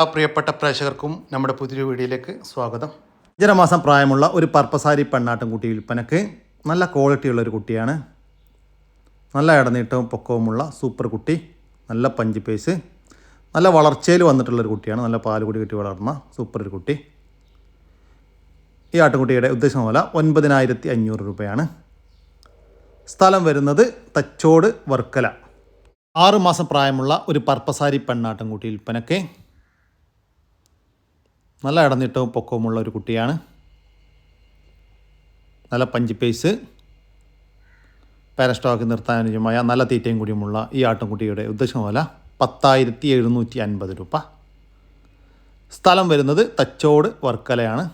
ആ പ്രിയപ്പെട്ട പ്രേക്ഷകർക്കും നമ്മുടെ പുതിയ വീഡിയോയിലേക്ക് സ്വാഗതം. ജനമാസം പ്രായമുള്ള ഒരു പർപ്പസാരി പെണ്ണാട്ടും കുട്ടി വിൽപ്പനക്ക് നല്ല ക്വാളിറ്റിയുള്ള ഒരു കുട്ടിയാണ്. നല്ല ഇടനീട്ടവും പൊക്കവുമുള്ള സൂപ്പർ കുട്ടി നല്ല പഞ്ച് പേസ് നല്ല വളർച്ചയിൽ വന്നിട്ടുള്ളൊരു കുട്ടിയാണ്. നല്ല പാലുകൂടി കിട്ടി വളർന്ന സൂപ്പർ ഒരു കുട്ടി. ഈ ആട്ടുകുട്ടിയുടെ ഉദ്ദേശം പോലെ ഒൻപതിനായിരത്തി അഞ്ഞൂറ് രൂപയാണ്. സ്ഥലം വരുന്നത് തച്ചോട് വർക്കല. ആറുമാസം പ്രായമുള്ള ഒരു പർപ്പസാരി പെണ്ണാട്ടുംകുട്ടി വിൽപ്പനക്ക് നല്ല ഇടനീട്ടവും പൊക്കവുമുള്ള ഒരു കുട്ടിയാണ്. നല്ല പഞ്ചിപ്പേസ് പാരസ്റ്റോക്ക് നിർത്താൻ അനുയോജ്യമായ നല്ല തീറ്റയും കൂടിയുമുള്ള ഈ ആട്ടുംകുട്ടിയുടെ ഉദ്ദേശം പോലെ പത്തായിരത്തി എഴുന്നൂറ്റി അൻപത് രൂപ. സ്ഥലം വരുന്നത് തച്ചോട് വർക്കലയാണ്.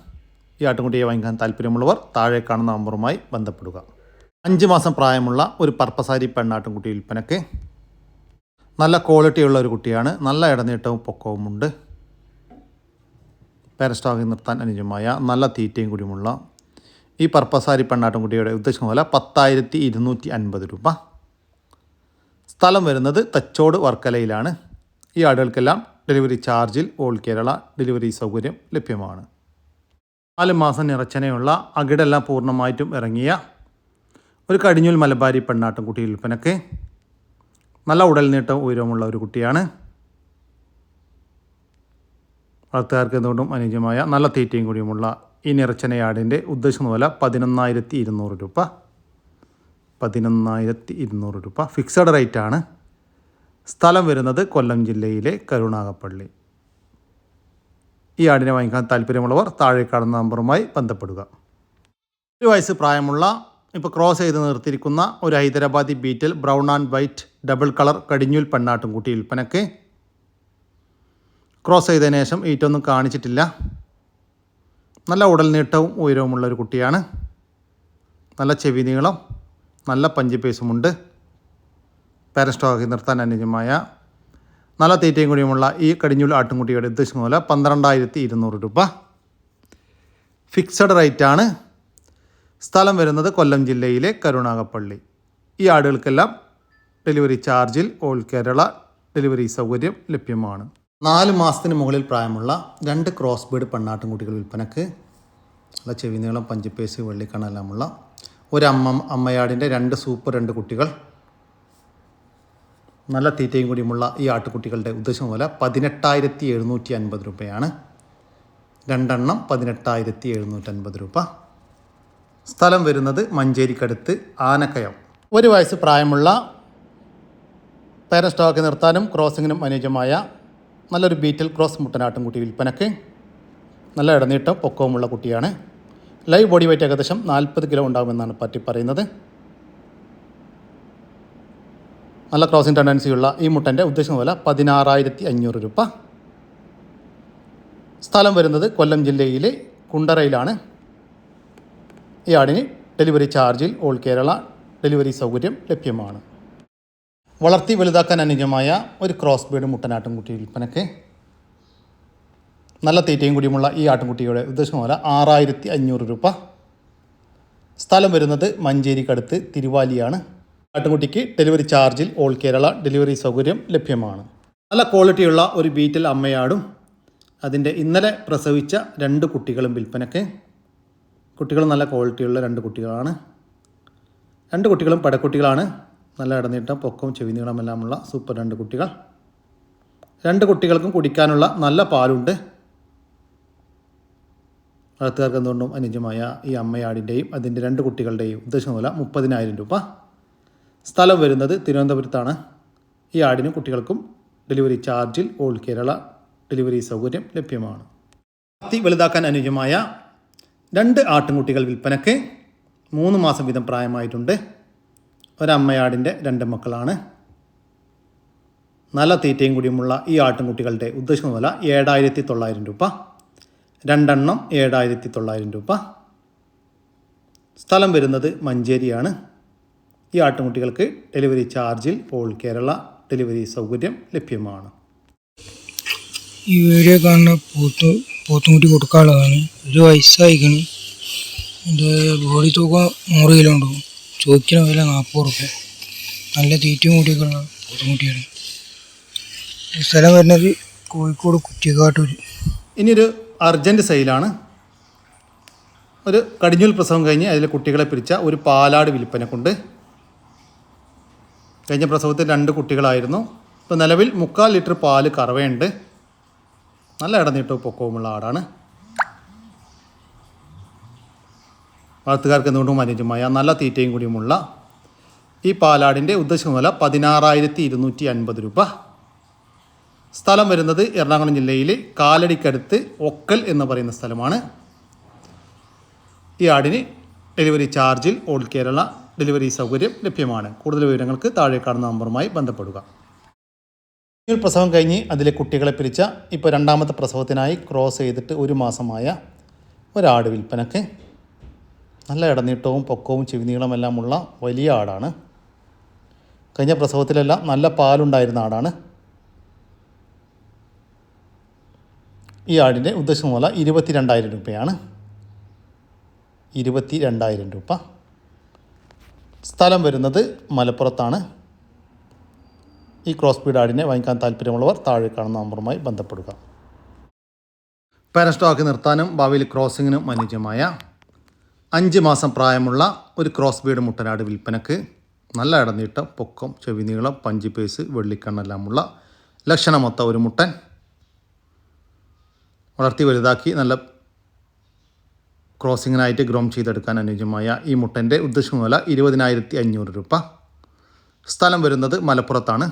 ഈ ആട്ടുംകുട്ടിയെ വാങ്ങിക്കാൻ താല്പര്യമുള്ളവർ താഴെ കാണുന്ന നമ്പറുമായി ബന്ധപ്പെടുക. അഞ്ച് മാസം പ്രായമുള്ള ഒരു പർപ്പസാരി പെണ്ണാട്ടുംകുട്ടി വിൽപ്പനക്ക്. നല്ല ക്വാളിറ്റിയുള്ള ഒരു കുട്ടിയാണ്. നല്ല ഇടനീട്ടവും പൊക്കവുമുണ്ട്. പാരസ്റ്റോക്കിൽ നിർത്താൻ അനുയോജ്യമായ നല്ല തീറ്റയും കൂടിയുമുള്ള ഈ പർപ്പസാരി പെണ്ണാട്ടുംകുട്ടിയുടെ ഉദ്ദേശം പോലെ പത്തായിരത്തി ഇരുന്നൂറ്റി അൻപത് രൂപ. സ്ഥലം വരുന്നത് തച്ചോട് വർക്കലയിലാണ്. ഈ ആടുകൾക്കെല്ലാം ഡെലിവറി ചാർജിൽ ഓൾ കേരള ഡെലിവറി സൗകര്യം ലഭ്യമാണ്. നാല് മാസം നിറച്ചനയുള്ള അകിടെല്ലാം പൂർണമായിട്ടും ഇറങ്ങിയ ഒരു കടിഞ്ഞൂൽ മലബാരി പെണ്ണാട്ടുംകുട്ടി വിൽപ്പനക്ക്. നല്ല ഉടൽ നീട്ടം ഉയരമുള്ള ഒരു കുട്ടിയാണ്. വളർത്തുകാർക്ക് എന്തുകൊണ്ടും അനുയോജ്യമായ നല്ല തീറ്റയും കൂടിയുമുള്ള ഈ നിറച്ചനയാടിന്റെ ഉദ്ദേശം പോലെ പതിനൊന്നായിരത്തി ഇരുന്നൂറ് രൂപ. പതിനൊന്നായിരത്തി ഇരുന്നൂറ് രൂപ. ഫിക്സഡ് റേറ്റ് ആണ്. സ്ഥലം വരുന്നത് കൊല്ലം ജില്ലയിലെ കരുണാകപ്പള്ളി ഈ ആടിനെ വാങ്ങിക്കാൻ താല്പര്യമുള്ളവർ താഴെ കാണുന്ന നമ്പറുമായി ബന്ധപ്പെടുക. ഒരു വയസ്സ് പ്രായമുള്ള ഇപ്പോൾ ക്രോസ് ചെയ്ത് നിർത്തിയിരിക്കുന്ന ഒരു Hyderabadi ബീറ്റിൽ brown and white double colour കടിഞ്ഞൂൽ പെണ്ണാട്ടും കുട്ടി വിൽപ്പനക്ക് ക്രോസ് ചെയ്തതിന് ശേഷം ഈറ്റൊന്നും കാണിച്ചിട്ടില്ല. നല്ല ഉടൽ നീട്ടവും ഉയരവുമുള്ള ഒരു കുട്ടിയാണ്. നല്ല ചെവി നീളം നല്ല പഞ്ചി പേസുമുണ്ട്. പാരസ്റ്റോക്കി നിർത്താൻ അനുയോജ്യമായ നല്ല തീറ്റയും കൂടിയുമുള്ള ഈ കടിഞ്ഞൂൽ ആട്ടുംകുട്ടിയുടെ ഉദ്ദേശം പോലെ പന്ത്രണ്ടായിരത്തി ഇരുന്നൂറ് രൂപ ഫിക്സഡ് റേറ്റാണ് സ്ഥലം വരുന്നത് കൊല്ലം ജില്ലയിലെ കരുണാകപ്പള്ളി ഈ ആടുകൾക്കെല്ലാം ഡെലിവറി ചാർജിൽ ഓൾ കേരള ഡെലിവറി സൗകര്യം ലഭ്യമാണ്. നാല് മാസത്തിന് മുകളിൽ പ്രായമുള്ള രണ്ട് ക്രോസ് ബീഡ് പെണ്ണാട്ടുംകുട്ടികൾ വിൽപ്പനക്ക് നല്ല ചെവി നീളം പഞ്ചിപ്പേസ് വെള്ളിക്കണെല്ലാമുള്ള ഒരു അമ്മ അമ്മയാടിന്റെ രണ്ട് സൂപ്പർ രണ്ട് കുട്ടികൾ. നല്ല തീറ്റയും കൂടിയുമുള്ള ഈ ആട്ടുകുട്ടികളുടെ ഉദ്ദേശം പോലെ പതിനെട്ടായിരത്തി എഴുന്നൂറ്റി അൻപത് രൂപയാണ്. രണ്ടെണ്ണം പതിനെട്ടായിരത്തി എഴുന്നൂറ്റി അൻപത് രൂപ. സ്ഥലം വരുന്നത് മഞ്ചേരിക്കടുത്ത് ആനക്കയം. ഒരു വയസ്സ് പ്രായമുള്ള പേരൻ സ്റ്റോക്ക് നിർത്താനും ക്രോസിങ്ങിനും അനുയോജ്യമായ നല്ലൊരു ബീറ്റൽ ക്രോസ് മുട്ടനാട്ടും കുട്ടി വിൽപ്പനക്ക്. നല്ല ഇടനീട്ടം പൊക്കവുമുള്ള കുട്ടിയാണ്. ലൈവ് ബോഡി വെയ്റ്റ് ഏകദേശം നാൽപ്പത് കിലോ ഉണ്ടാകുമെന്നാണ് പറ്റി പറയുന്നത്. നല്ല ക്രോസിംഗ് ടെൻഡൻസിയുള്ള ഈ മുട്ടന്റെ ഉദ്ദേശം പോലെ പതിനാറായിരത്തി അഞ്ഞൂറ് രൂപ. സ്ഥലം വരുന്നത് കൊല്ലം ജില്ലയിലെ കുണ്ടറയിലാണ്. ഈ ആടിന് ഡെലിവറി ചാർജിൽ ഓൾ കേരള ഡെലിവറി സൗകര്യം ലഭ്യമാണ്. വളർത്തി വലുതാക്കാൻ അനുയോജ്യമായ ഒരു ക്രോസ് ബീഡ് മുട്ടനാട്ടും കുട്ടി വിൽപ്പനക്ക് നല്ല തീറ്റയും കൂടിയുമുള്ള ഈ ആട്ടുംകുട്ടിയുടെ ഉദ്ദേശം പോലെ ആറായിരത്തി അഞ്ഞൂറ് രൂപ. സ്ഥലം വരുന്നത് മഞ്ചേരിക്കടുത്ത് തിരുവാലിയാണ്. ആട്ടുംകുട്ടിക്ക് ഡെലിവറി ചാർജിൽ ഓൾ കേരള ഡെലിവറി സൗകര്യം ലഭ്യമാണ്. നല്ല ക്വാളിറ്റിയുള്ള ഒരു ബീറ്റിൽ അമ്മയാടും. അതിന്റെ ഇന്നലെ പ്രസവിച്ച രണ്ട് കുട്ടികളും വിൽപ്പനക്ക്. കുട്ടികൾ നല്ല ക്വാളിറ്റിയുള്ള രണ്ട് കുട്ടികളാണ്. രണ്ട് കുട്ടികളും പടക്കുട്ടികളാണ് നല്ല ഇടനീട്ടം പൊക്കവും ചെവി നീളമെല്ലാമുള്ള സൂപ്പർ രണ്ട് കുട്ടികൾ. രണ്ട് കുട്ടികൾക്കും കുടിക്കാനുള്ള നല്ല പാലുണ്ട്. വളർത്തുകാർക്ക് എന്തുകൊണ്ടും അനുജമായ ഈ അമ്മയാടിന്റെയും അതിന്റെ രണ്ട് കുട്ടികളുടെയും ഉദ്ദേശം പോലെ മുപ്പതിനായിരം രൂപ. സ്ഥലം വരുന്നത് തിരുവനന്തപുരത്താണ്. ഈ ആടിനും കുട്ടികൾക്കും ഡെലിവറി ചാർജിൽ ഓൾ കേരള ഡെലിവറി സൗകര്യം ലഭ്യമാണ്. അത്തി വലുതാക്കാൻ അനുജമായ രണ്ട് ആട്ടിൻകുട്ടികൾ വിൽപ്പനയ്ക്ക് മൂന്ന് മാസം വീതം പ്രായമായിട്ടുണ്ട്. ഒരമ്മയാടിന്റെ രണ്ട് മക്കളാണ്. നല്ല തീറ്റയും കൂടിയുമുള്ള ഈ ആട്ടിൻകുട്ടികളുടെ ഉദ്ദേശം വില ഏഴായിരത്തി തൊള്ളായിരം രൂപ. രണ്ടെണ്ണം ഏഴായിരത്തി തൊള്ളായിരം രൂപ. സ്ഥലം വരുന്നത് മഞ്ചേരിയാണ്. ഈ ആട്ടിൻകുട്ടികൾക്ക് ഡെലിവറി ചാർജിൽ ഓൾ കേരള ഡെലിവറി സൗകര്യം ലഭ്യമാണ്. ഈ വീഡിയോ കാണുന്ന പോത്ത് പോത്തുമുട്ടി കൊടുക്കാനുള്ളതാണ്. ഒരു വയസ്സായിക്കണ്. എന്റെ ബോഡി തൂക്കം നൂറ് കിലോ ഉണ്ടാവും ചോദിക്കുന്ന വില നാൽപ്പത് റുപ്യ. നല്ല തീറ്റയും കൂടിയൊക്കെയുള്ള പോത്തുമുട്ടിയാണ് ഈ സ്ഥലം വരുന്നത് കോഴിക്കോട് കുറ്റിക്കാട്ടൂർ ഇനിയൊരു അർജന്റ് സെയിലാണ് ഒരു കടിഞ്ഞൂൽ പ്രസവം കഴിഞ്ഞ് അതിലെ കുട്ടികളെ പിരിച്ച ഒരു പാലാട് വിൽപ്പനക്കുണ്ട്. കഴിഞ്ഞ പ്രസവത്തിൽ രണ്ട് കുട്ടികളായിരുന്നു. ഇപ്പോൾ നിലവിൽ മുക്കാൽ ലിറ്റർ പാൽ കറവയുണ്ട്. നല്ല ഇടനീട്ടവും പൊക്കവുമുള്ള ആടാണ്. വളർത്തുകാർക്ക് എന്തുകൊണ്ടും അനുജമായ നല്ല തീറ്റയും കൂടിയുമുള്ള ഈ പാലാടിന്റെ ഉദ്ദേശ വില പതിനാറായിരത്തി ഇരുന്നൂറ്റി അൻപത് രൂപ. സ്ഥലം വരുന്നത് എറണാകുളം ജില്ലയിൽ കാലടിക്കടുത്ത് ഒക്കൽ എന്ന് പറയുന്ന സ്ഥലമാണ്. ഈ ആടിന് ഡെലിവറി ചാർജിൽ ഓൾ കേരള ഡെലിവറി സൗകര്യം ലഭ്യമാണ്. കൂടുതൽ വിവരങ്ങൾക്ക് താഴെ കാണുന്ന നമ്പറുമായി ബന്ധപ്പെടുക. ഒരു പ്രസവം കഴിഞ്ഞ് അതിലെ കുട്ടികളെ പിരിച്ച ഇപ്പോൾ രണ്ടാമത്തെ പ്രസവത്തിനായി ക്രോസ് ചെയ്തിട്ട് ഒരു മാസമായ ഒരാട് വിൽപ്പനക്ക് നല്ല ഇടനീട്ടവും പൊക്കവും ചെവിനീളമെല്ലാമുള്ള വലിയ ആടാണ്. കഴിഞ്ഞ പ്രസവത്തിലെല്ലാം നല്ല പാലുണ്ടായിരുന്ന ആടാണ്. ഈ ആടിന്റെ ഉദ്ദേശം പോലെ ഇരുപത്തി രണ്ടായിരം രൂപയാണ്. ഇരുപത്തി രണ്ടായിരം രൂപ. സ്ഥലം വരുന്നത് മലപ്പുറത്താണ്. ഈ ക്രോസ് ബീഡ് ആടിനെ വാങ്ങിക്കാൻ താല്പര്യമുള്ളവർ താഴെ കാണുന്ന നമ്പറുമായി ബന്ധപ്പെടുക. പാരസ്റ്റോക്ക് നിർത്താനും ഭാവിയിൽ ക്രോസിങ്ങിനും അനുയോജ്യമായ അഞ്ച് മാസം പ്രായമുള്ള ഒരു ക്രോസ് ബീഡ് മുട്ടനാട് വിൽപ്പനക്ക് നല്ല ഇടനീട്ടം പൊക്കം ചെവിനീളം പേസ് വെള്ളിക്കണ്ണെല്ലാമുള്ള ലക്ഷണമൊത്ത ഒരു മുട്ടൻ വളർത്തി വലുതാക്കി നല്ല ക്രോസിങ്ങിനായിട്ട് ഗ്രോം ചെയ്തെടുക്കാൻ അനുയോജ്യമായ ഈ മുട്ടന്റെ ഉദ്ദേശം വില ഇരുപതിനായിരത്തി അഞ്ഞൂറ് രൂപ. സ്ഥലം വരുന്നത് മലപ്പുറത്താണ്.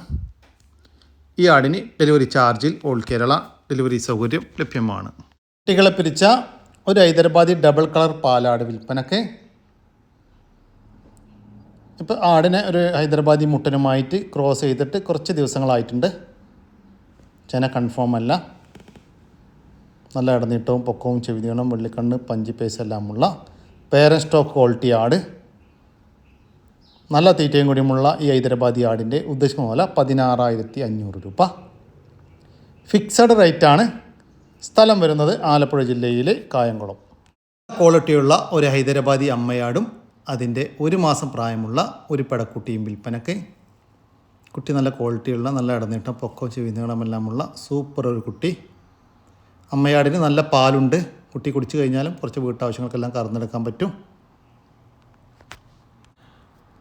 ഈ ആടിന് ഡെലിവറി ചാർജിൽ ഓൾ കേരള ഡെലിവറി സൗകര്യം ലഭ്യമാണ്. കുട്ടികളെ പിരിച്ച ഒരു ഹൈദരാബാദി ഡബിൾ കളർ പാലാട് വിൽപ്പനക്ക്. ഇപ്പോൾ ആടിനെ ഒരു ഹൈദരാബാദി മുട്ടനുമായിട്ട് ക്രോസ് ചെയ്തിട്ട് കുറച്ച് ദിവസങ്ങളായിട്ടുണ്ട്. ചെന കൺഫേം അല്ല. നല്ല ഇടനീട്ടവും പൊക്കവും ചെവിതീണം വെള്ളിക്കണ്ണ് പഞ്ചി പേസ് എല്ലാമുള്ള പേരൻ സ്റ്റോക്ക് ക്വാളിറ്റി ആട്. നല്ല തീറ്റയും കൂടിയുമുള്ള ഈ ഹൈദരാബാദി ആടിന്റെ ഉദ്ദേശം പോലെ പതിനാറായിരത്തി അഞ്ഞൂറ് രൂപ. ഫിക്സഡ് റേറ്റാണ് സ്ഥലം വരുന്നത് ആലപ്പുഴ ജില്ലയിലെ കായംകുളം. ക്വാളിറ്റിയുള്ള ഒരു ഹൈദരാബാദി അമ്മയാടും അതിന്റെ ഒരു മാസം പ്രായമുള്ള ഒരു പടക്കുട്ടിയും വിൽപ്പനക്ക് കുട്ടി നല്ല ക്വാളിറ്റിയുള്ള നല്ല ഇടനീട്ടം പൊക്കവും ചെവിനീളമെല്ലാമുള്ള സൂപ്പർ ഒരു കുട്ടി. അമ്മയാടിന് നല്ല പാലുണ്ട്. കുട്ടി കുടിച്ചു കഴിഞ്ഞാലും കുറച്ച് വീട്ടാവശ്യങ്ങൾക്കെല്ലാം കറന്നെടുക്കാൻ പറ്റും.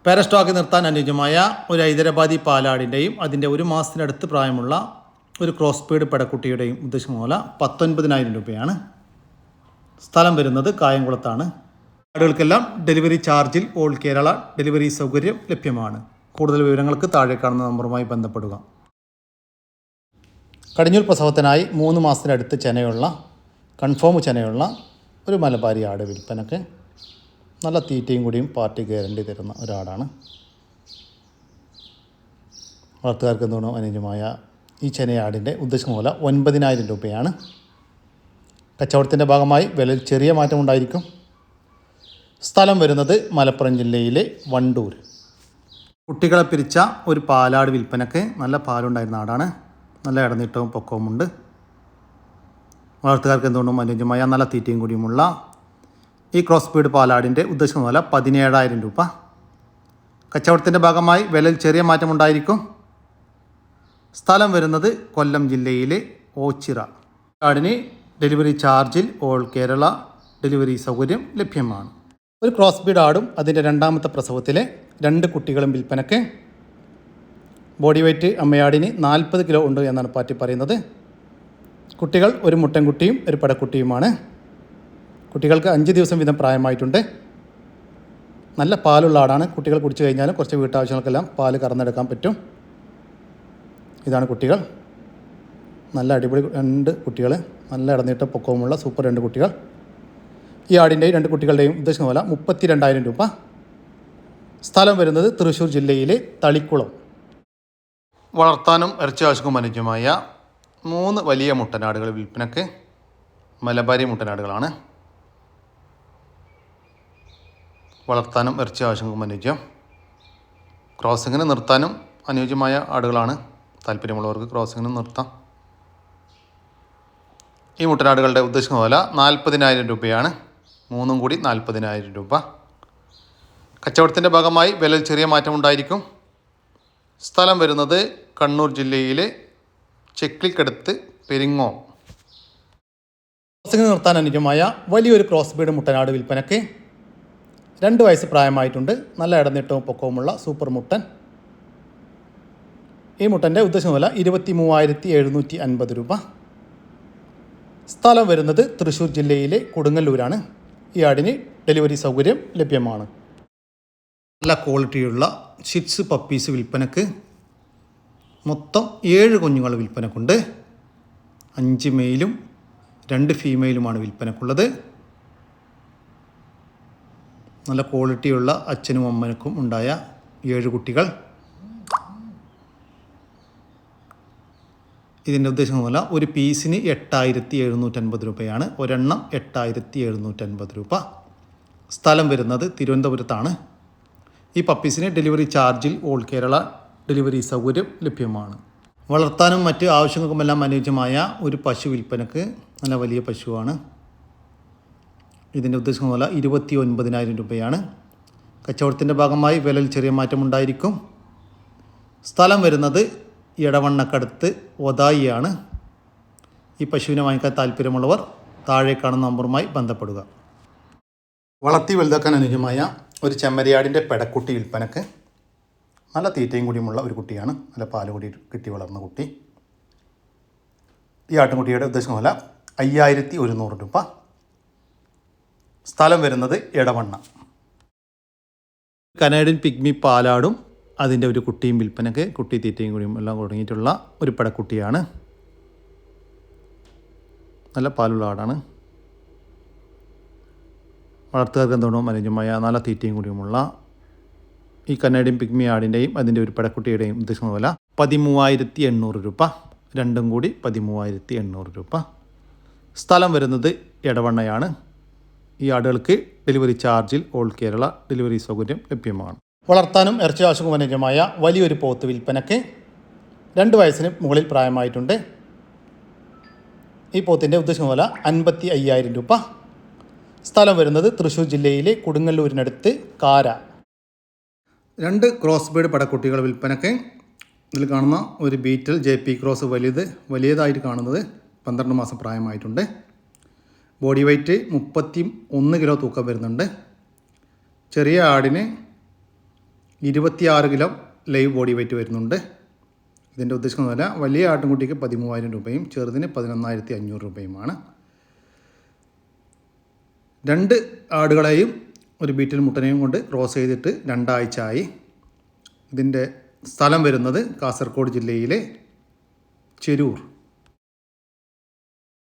പാരസ്റ്റോക്ക് നിർത്താൻ അനുയോജ്യമായ ഒരു ഹൈദരാബാദി പാലാടിന്റെയും അതിന്റെ ഒരു മാസത്തിനടുത്ത് പ്രായമുള്ള ഒരു ക്രോസ് പീഡ് പെടക്കുട്ടിയുടെയും ഉദ്ദേശം മൂല പത്തൊൻപതിനായിരം രൂപയാണ്. സ്ഥലം വരുന്നത് കായംകുളത്താണ്. ആടുകൾക്കെല്ലാം ഡെലിവറി ചാർജിൽ ഓൾ കേരള ഡെലിവറി സൗകര്യം ലഭ്യമാണ്. കൂടുതൽ വിവരങ്ങൾക്ക് താഴെ കാണുന്ന നമ്പറുമായി ബന്ധപ്പെടുക. കടിഞ്ഞൂർ പ്രസവത്തിനായി മൂന്ന് മാസത്തിനടുത്ത് ചെനയുള്ള കൺഫേം ചെനയുള്ള ഒരു മലബാരി ആട് വിൽപ്പനക്ക് നല്ല തീറ്റയും കൂടിയും പാർട്ടി ഗ്യാരണ്ടി തരുന്ന ഒരാടാണ്. വളർത്തുകാർക്ക് എന്തുകൊണ്ടും അനുയോജ്യമായ ഈ ചെനയാടിന്റെ ഉദ്ദേശം മൂല ഒൻപതിനായിരം രൂപയാണ്. കച്ചവടത്തിന്റെ ഭാഗമായി വില ചെറിയ മാറ്റമുണ്ടായിരിക്കും സ്ഥലം വരുന്നത് മലപ്പുറം ജില്ലയിലെ വണ്ടൂർ. കുട്ടികളെ പിരിച്ച ഒരു പാലാട് വിൽപ്പനക്ക് നല്ല പാലുണ്ടായിരുന്ന നാടാണ് നല്ല ഇടനീട്ടവും പൊക്കവുമുണ്ട് വളർത്തുകാർക്ക് എന്തുകൊണ്ടും അനുയോജ്യമായ നല്ല തീറ്റയും കൂടിയുമുള്ള ഈ ക്രോസ് ബീഡ് പാലാടിന്റെ ഉദ്ദേശം പോലെ പതിനേഴായിരം രൂപ. കച്ചവടത്തിന്റെ ഭാഗമായി വിലയിൽ ചെറിയ മാറ്റമുണ്ടായിരിക്കും സ്ഥലം വരുന്നത് കൊല്ലം ജില്ലയിലെ ഓച്ചിറ. കാർഡിന് ഡെലിവറി ചാർജിൽ ഓൾ കേരള ഡെലിവറി സൗകര്യം ലഭ്യമാണ്. ഒരു ക്രോസ് ബീഡ് ആടും അതിന്റെ രണ്ടാമത്തെ പ്രസവത്തിലെ രണ്ട് കുട്ടികളും വിൽപ്പനക്ക് ബോഡി വെയ്റ്റ് അമ്മയാടിന് നാൽപ്പത് കിലോ ഉണ്ട് എന്നാണ് പാറ്റി പറയുന്നത്. കുട്ടികൾ ഒരു മുട്ടൻകുട്ടിയും ഒരു പടക്കുട്ടിയുമാണ്. കുട്ടികൾക്ക് അഞ്ച് ദിവസം വീതം പ്രായമായിട്ടുണ്ട്. നല്ല പാലുള്ള ആടാണ്. കുട്ടികൾ കുടിച്ചു കഴിഞ്ഞാലും കുറച്ച് വീട്ടാവശ്യങ്ങൾക്കെല്ലാം പാൽ കറന്നെടുക്കാൻ പറ്റും. ഇതാണ് കുട്ടികൾ. നല്ല അടിപൊളി രണ്ട് കുട്ടികൾ നല്ല ഇടനീട്ട പൊക്കവുമുള്ള സൂപ്പർ രണ്ട് കുട്ടികൾ. ഈ ആടിന്റെയും രണ്ട് കുട്ടികളുടെയും ഉദ്ദേശം പോലെ മുപ്പത്തി രണ്ടായിരം രൂപ. സ്ഥലം വരുന്നത് തൃശ്ശൂർ ജില്ലയിലെ തളിക്കുളം. വളർത്താനും ഇറച്ചി ആവശ്യക്കും മൂന്ന് വലിയ മുട്ടനാടുകൾ വിൽപ്പനക്ക് മലബാരി മുട്ടനാടുകളാണ്. വളർത്താനും ഇറച്ചി ആവശ്യങ്ങൾക്കും അനുയോജ്യം. ക്രോസിങ്ങിന് നിർത്താനും അനുയോജ്യമായ ആടുകളാണ്. താല്പര്യമുള്ളവർക്ക് ക്രോസിങ്ങിന് നിർത്താം. ഈ മുട്ടനാടുകളുടെ ഉദ്ദേശിക്കുന്ന വില നാൽപ്പതിനായിരം രൂപയാണ്. മൂന്നും കൂടി നാൽപ്പതിനായിരം രൂപ. കച്ചവടത്തിന്റെ ഭാഗമായി വിലയിൽ ചെറിയ മാറ്റമുണ്ടായിരിക്കും സ്ഥലം വരുന്നത് കണ്ണൂർ ജില്ലയിലെ ചെക്കിൽക്കടുത്ത് പെരിങ്ങോ. ക്രോസിംഗ് നിർത്താൻ അനുജമായ വലിയൊരു ക്രോസ് ബീഡ് മുട്ടനാട് വിൽപ്പനയ്ക്ക് രണ്ട് വയസ്സ് പ്രായമായിട്ടുണ്ട്. നല്ല ഇടനീട്ടവും പൊക്കവുമുള്ള സൂപ്പർ മുട്ടൻ. ഈ മുട്ടന്റെ ഉദ്ദേശം വില ഇരുപത്തി മൂവായിരത്തി എഴുന്നൂറ്റി അൻപത് രൂപ. സ്ഥലം വരുന്നത് തൃശ്ശൂർ ജില്ലയിലെ കൊടുങ്ങല്ലൂരാണ്. ഈ ആടിന് ഡെലിവറി സൗകര്യം ലഭ്യമാണ്. നല്ല ക്വാളിറ്റിയുള്ള ഷിറ്റ്സ് പപ്പീസ് വിൽപ്പനക്ക് മൊത്തം ഏഴ് കുഞ്ഞുങ്ങൾ വിൽപ്പനക്കുണ്ട്. അഞ്ച് മെയിലും രണ്ട് ഫീമെയിലുമാണ് വിൽപ്പനക്കുള്ളത്. നല്ല ക്വാളിറ്റിയുള്ള അച്ഛനും അമ്മനക്കും ഉണ്ടായ ഏഴ് കുട്ടികൾ. ഇതിന്റെ ഉദ്ദേശമൊന്നുമല്ല ഒരു പീസിന് എട്ടായിരത്തി എഴുന്നൂറ്റൻപത് രൂപയാണ്. ഒരെണ്ണം എട്ടായിരത്തി എഴുന്നൂറ്റൻപത് രൂപ. സ്ഥലം വരുന്നത് തിരുവനന്തപുരത്താണ്. ഈ പപ്പീസിന് ഡെലിവറി ചാർജിൽ ഓൾ കേരള ഡെലിവറി സൗകര്യം ലഭ്യമാണ്. വളർത്താനും മറ്റ് ആവശ്യങ്ങൾക്കുമെല്ലാം അനുയോജ്യമായ ഒരു പശു വിൽപ്പനക്ക് നല്ല വലിയ പശുവാണ്. ഇതിന്റെ ഉദ്ദേശം പോലെ ഇരുപത്തി ഒൻപതിനായിരം രൂപയാണ്. കച്ചവടത്തിന്റെ ഭാഗമായി വിലയിൽ ചെറിയ മാറ്റമുണ്ടായിരിക്കും. സ്ഥലം വരുന്നത് ഇടവണ്ണക്കടുത്ത് ഒതായിയാണ് ഈ പശുവിനെ വാങ്ങിക്കാൻ താല്പര്യമുള്ളവർ താഴെ കാണുന്ന നമ്പറുമായി ബന്ധപ്പെടുക. വളർത്തി വലുതാക്കാൻ അനുജമായ ഒരു ചെമ്മരിയാടിന്റെ പെടക്കുട്ടി വിൽപ്പനക്ക് നല്ല തീറ്റയും കൂടിയുമുള്ള ഒരു കുട്ടിയാണ്. നല്ല പാൽ കൂടി കിട്ടി വളർന്ന കുട്ടി. ഈ ആട്ടുംകുട്ടിയുടെ ഉദ്ദേശം പോലെ അയ്യായിരത്തി ഒരുന്നൂറ് രൂപ. സ്ഥലം വരുന്നത് ഇടവണ്ണ. കനേഡിയൻ പിഗ്മി പാലാടും അതിന്റെ ഒരു കുട്ടിയും വിൽപ്പനക്ക് കുട്ടി തീറ്റയും കൂടിയും എല്ലാം തുടങ്ങിയിട്ടുള്ള ഒരു പടക്കുട്ടിയാണ്. നല്ല പാലുള്ള ആടാണ്. വളർത്തുകാർക്ക് എന്തുകൊണ്ടും അനുയോജ്യമായ നല്ല തീറ്റയും കൂടിയുമുള്ള ഈ കന്നഡയും പിഗ്മി ആടിന്റെയും അതിന്റെ ഒരു പടക്കുട്ടിയുടെയും ഉദ്ദേശിക്കുന്ന വില പതിമൂവായിരത്തി എണ്ണൂറ് രൂപ. രണ്ടും കൂടി പതിമൂവായിരത്തി എണ്ണൂറ് രൂപ. സ്ഥലം വരുന്നത് എടവണ്ണയാണ്. ഈ ആടുകൾക്ക് ഡെലിവറി ചാർജിൽ ഓൾ കേരള ഡെലിവറി സൗകര്യം ലഭ്യമാണ്. വളർത്താനും ഇറച്ചി ആവശ്യക്കും അനുയോജ്യമായ വലിയൊരു പോത്ത് വിൽപ്പനയ്ക്ക് രണ്ട് വയസ്സിന് മുകളിൽ പ്രായമായിട്ടുണ്ട്. ഈ പോത്തിന്റെ ഉദ്ദേശം വില അൻപത്തി അയ്യായിരം രൂപ. സ്ഥലം വരുന്നത് തൃശ്ശൂർ ജില്ലയിലെ കൊടുങ്ങല്ലൂരിനടുത്ത് കാര. രണ്ട് ക്രോസ് ബേഡ് പടക്കുട്ടികൾ വിൽപ്പനയ്ക്ക് ഇതിൽ കാണുന്ന ഒരു ബീറ്റൽ ജെ പി ക്രോസ് വലുത് വലിയതായിട്ട് കാണുന്നത് പന്ത്രണ്ട് മാസം പ്രായമായിട്ടുണ്ട്. ബോഡി വെയ്റ്റ് മുപ്പത്തി ഒന്ന് കിലോ തൂക്കം വരുന്നുണ്ട്. ചെറിയ ആടിന് ഇരുപത്തിയാറ് കിലോ ലൈവ് ബോഡി വെയ്റ്റ് വരുന്നുണ്ട്. ഇതിന്റെ ഉദ്ദേശിക്കുന്ന വലിയ ആട്ടിൻകുട്ടിക്ക് പതിമൂവായിരം രൂപയും ചെറുതിന് പതിനൊന്നായിരത്തി അഞ്ഞൂറ് രൂപയുമാണ്. രണ്ട് ആടുകളെയും ഒരു ബീറ്റിൽ മുട്ടനെയും കൊണ്ട് ക്രോസ് ചെയ്തിട്ട് രണ്ടാഴ്ച ആയി ഇതിന്റെ സ്ഥലം വരുന്നത് കാസർഗോഡ് ജില്ലയിലെ ചെരൂർ.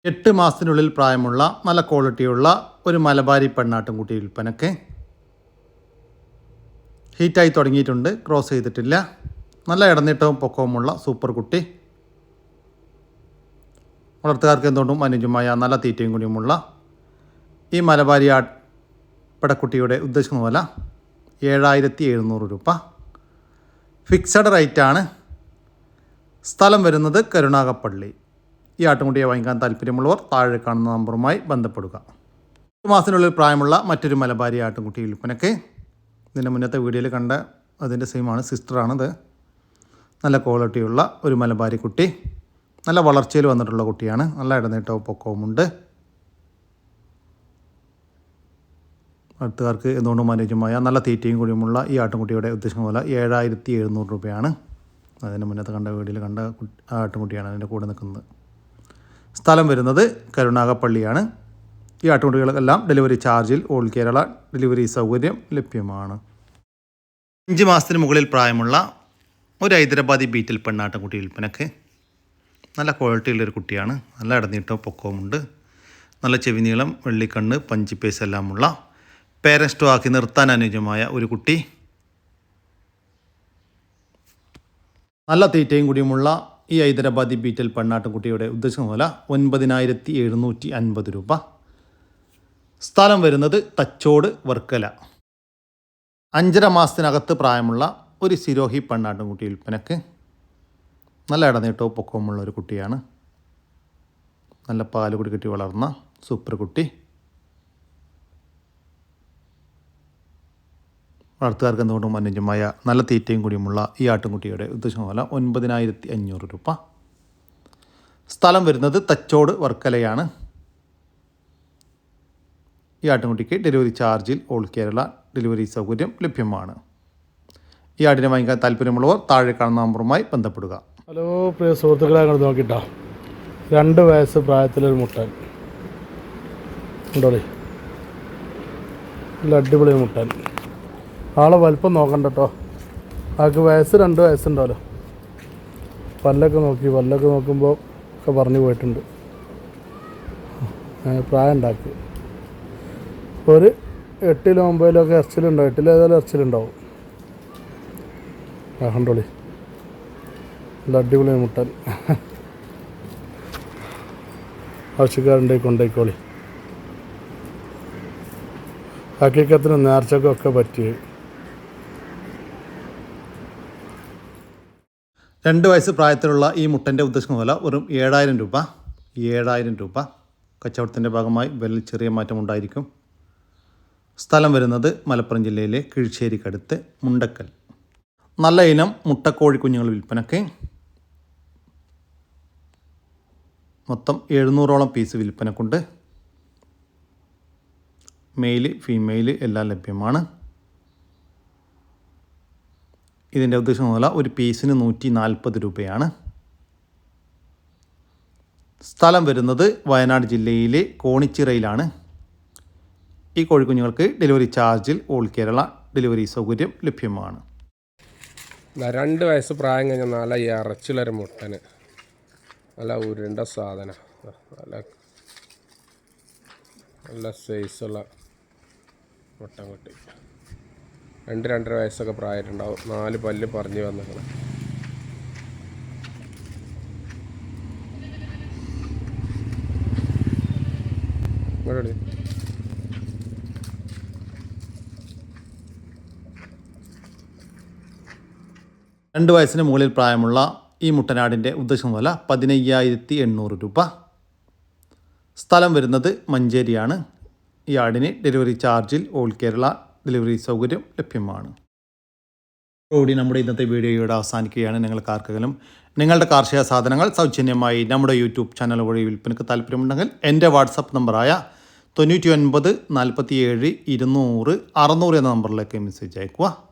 എട്ട് മാസത്തിനുള്ളിൽ പ്രായമുള്ള നല്ല ക്വാളിറ്റിയുള്ള ഒരു മലബാരി പെണ്ണാട്ടുംകുട്ടി വിൽപ്പനക്ക്. ഹീറ്റായി തുടങ്ങിയിട്ടുണ്ട്. ക്രോസ് ചെയ്തിട്ടില്ല. നല്ല ഇടനീട്ടവും പൊക്കവുമുള്ള സൂപ്പർ കുട്ടി. വളർത്തുകാർക്ക് എന്തുകൊണ്ടും അനുജമായ നല്ല തീറ്റയും കൂടിയുമുള്ള ഈ മലബാരി ആ പടക്കുട്ടിയുടെ ഉദ്ദേശിക്കുന്ന വില ഏഴായിരത്തി എഴുന്നൂറ് രൂപ ഫിക്സഡ് റേറ്റാണ് സ്ഥലം വരുന്നത് കരുണാകപ്പള്ളി ഈ ആട്ടുംകുട്ടിയെ വാങ്ങിക്കാൻ താല്പര്യമുള്ളവർ താഴെ കാണുന്ന നമ്പറുമായി ബന്ധപ്പെടുക. ഒരു മാസത്തിനുള്ളിൽ പ്രായമുള്ള മറ്റൊരു മലബാരി ആട്ടുംകുട്ടി വിൽപ്പനയ്ക്ക് ഇതിന്റെ മുന്നത്തെ വീഡിയോയിൽ കണ്ട അതിന്റെ സെയിമാണ് സിസ്റ്ററാണിത് നല്ല ക്വാളിറ്റിയുള്ള ഒരു മലബാരി കുട്ടി. നല്ല വളർച്ചയിൽ വന്നിട്ടുള്ള കുട്ടിയാണ്. നല്ല ഇടനീട്ടവും പൊക്കവുമുണ്ട് അടുത്തുകാർക്ക് എന്തുകൊണ്ടും അനുയോജ്യമായ നല്ല തീറ്റയും കുടിയുമുള്ള ഈ ആട്ടുംകുട്ടിയുടെ ഉദ്ദേശം പോലെ ഏഴായിരത്തി എഴുന്നൂറ് രൂപയാണ്. അതിന്റെ മുന്നത്തെ കണ്ട വീഡിയോയിൽ കണ്ട ആട്ടുംകുട്ടിയാണ് അതിന്റെ കൂടെ നിൽക്കുന്നത്. സ്ഥലം വരുന്നത് കരുണാകപ്പള്ളിയാണ് ഈ ആട്ടുകുട്ടികൾക്കെല്ലാം ഡെലിവറി ചാർജിൽ ഓൾ കേരള ഡെലിവറി സൗകര്യം ലഭ്യമാണ്. അഞ്ച് മാസത്തിന് മുകളിൽ പ്രായമുള്ള ഒരു ഹൈദരാബാദി ബീറ്റിൽ പെണ്ണാട്ടുംകുട്ടി വിൽപ്പനക്ക് നല്ല ക്വാളിറ്റിയുള്ളൊരു കുട്ടിയാണ്. നല്ല ഇടനീട്ടവും പൊക്കവുമുണ്ട് നല്ല ചെവിനീളം വെള്ളിക്കണ്ണ് പഞ്ചിപ്പേസ് എല്ലാമുള്ള പേരൻസ്റ്റോ ആക്കി നിർത്താൻ അനുയോജ്യമായ ഒരു കുട്ടി. നല്ല തീറ്റയും കൂടിയുമുള്ള ഈ ഹൈദരാബാദി ബീറ്റൽ പെണ്ണാട്ടുംകുട്ടിയുടെ ഉദ്ദേശം പോലെ ഒൻപതിനായിരത്തി എഴുന്നൂറ്റി അൻപത് രൂപ. സ്ഥലം വരുന്നത് തച്ചോട് വർക്കല. അഞ്ചര മാസത്തിനകത്ത് പ്രായമുള്ള ഒരു സിരോഹി പെണ്ണാട്ടുംകുട്ടി വിൽപ്പനക്ക്. നല്ല ഇടനീട്ടവും പൊക്കവുമുള്ള ഒരു കുട്ടിയാണ്. നല്ല പാൽ കൂടി കിട്ടി വളർന്ന സൂപ്പർ കുട്ടി. വളർത്തുകാർക്ക് എന്തുകൊണ്ടും അനുയോജ്യമായ നല്ല തീറ്റയും കൂടിയുമുള്ള ഈ ആട്ടുംകുട്ടിയുടെ ഉദ്ദേശം പോലെ ഒൻപതിനായിരത്തി അഞ്ഞൂറ് രൂപ. സ്ഥലം വരുന്നത് തച്ചോട് വർക്കലയാണ്. ഈ ആട്ടിൻകുട്ടിക്ക് ഡെലിവറി ചാർജിൽ ഓൾ കേരള ഡെലിവറി സൗകര്യം ലഭ്യമാണ്. ഈ ആടിനെ വാങ്ങിക്കാൻ താല്പര്യമുള്ളവർ താഴെ കാണുന്ന നമ്പറുമായി ബന്ധപ്പെടുക. ഹലോ പ്രിയ സുഹൃത്തുക്കളെ അങ്ങോട്ട് നോക്കിട്ടോ. രണ്ട് വയസ്സ് പ്രായത്തിലൊരു മുട്ടൻ. ഉണ്ടോളി നല്ല അടിപൊളി മുട്ടൻ. ആളെ വലിപ്പം നോക്കണ്ട കേട്ടോ ആൾക്ക് വയസ്സ് രണ്ട് വയസ്സുണ്ടാവല്ലോ പല്ലൊക്കെ നോക്കി പല്ലൊക്കെ നോക്കുമ്പോൾ ഒക്കെ പറഞ്ഞു പോയിട്ടുണ്ട്. പ്രായം ഉണ്ടാക്കി. ഒരു എട്ടിലോ ഒമ്പതിലോ ഒക്കെ ഇറച്ചിലുണ്ടാവും എട്ടിലോ ഏതായാലും ഇറച്ചിലുണ്ടാവും. കണ്ടോളി. നല്ല അടിപൊളി മുട്ടൻ. ആവശ്യക്കാരുണ്ടെ കൊണ്ടേക്കോളി ഹക്കീക്കത്തിന് നേർച്ചക്കൊക്കെ പറ്റി. രണ്ട് വയസ്സ് പ്രായത്തിലുള്ള ഈ മുട്ടന്റെ ഉദ്ദേശിക്കുന്ന വില വെറും ഏഴായിരം രൂപ ഏഴായിരം രൂപ കച്ചവടത്തിന്റെ ഭാഗമായി വിലയിൽ ചെറിയ മാറ്റം ഉണ്ടായിരിക്കും സ്ഥലം വരുന്നത് മലപ്പുറം ജില്ലയിലെ കിഴിശ്ശേരിക്കടുത്ത് മുണ്ടക്കൽ. നല്ല ഇനം മുട്ടക്കോഴി കുഞ്ഞുങ്ങൾ വിൽപ്പനയ്ക്ക് മൊത്തം എഴുന്നൂറോളം പീസ് വിൽപ്പനക്കുണ്ട്. മെയിൽ ഫീമെയിൽ എല്ലാം ലഭ്യമാണ്. ഇതിന്റെ ഉദ്ദേശം മുതല ഒരു പീസിന് നൂറ്റി നാൽപ്പത് രൂപയാണ്. സ്ഥലം വരുന്നത് വയനാട് ജില്ലയിലെ കോണിച്ചിറയിലാണ്. ഈ കോഴിക്കുഞ്ഞുങ്ങൾക്ക് ഡെലിവറി ചാർജിൽ ഓൾ കേരള ഡെലിവറി സൗകര്യം ലഭ്യമാണ്. രണ്ട് വയസ്സ് പ്രായം കഴിഞ്ഞ നല്ല ഇറച്ചിലൊരു മുട്ടന്. നല്ല ഉരുണ്ട സാധനം. നല്ല നല്ല സൈസുള്ള മുട്ടൻ കുട്ടി. രണ്ട് രണ്ടര വയസ്സൊക്കെ പ്രായമായിട്ടുണ്ടാവും. നാല് പല്ല് പറഞ്ഞു വന്നിട്ട് ഇങ്ങോട്ട് രണ്ട് വയസ്സിന് മുകളിൽ പ്രായമുള്ള ഈ മുട്ടനാടിന്റെ ഉദ്ദേശം വില പതിനയ്യായിരത്തി എണ്ണൂറ് രൂപ. സ്ഥലം വരുന്നത് മഞ്ചേരിയാണ്. ഈ ആടിന് ഡെലിവറി ചാർജിൽ ഓൾ കേരള ഡെലിവറി സൗകര്യം ലഭ്യമാണ്. കൂടി നമ്മുടെ ഇന്നത്തെ വീഡിയോയുടെ അവസാനിക്കുകയാണ്. നിങ്ങൾക്ക് ആർക്കെങ്കിലും നിങ്ങളുടെ കാർഷിക സാധനങ്ങൾ സൗജന്യമായി നമ്മുടെ യൂട്യൂബ് ചാനൽ വഴി വിൽപ്പനയ്ക്ക് താല്പര്യമുണ്ടെങ്കിൽ എന്റെ വാട്സപ്പ് നമ്പറായ തൊണ്ണൂറ്റി ഒൻപത് നാൽപ്പത്തി ഏഴ് ഇരുന്നൂറ് അറുന്നൂറ് എന്ന നമ്പറിലേക്ക് മെസ്സേജ് അയക്കുക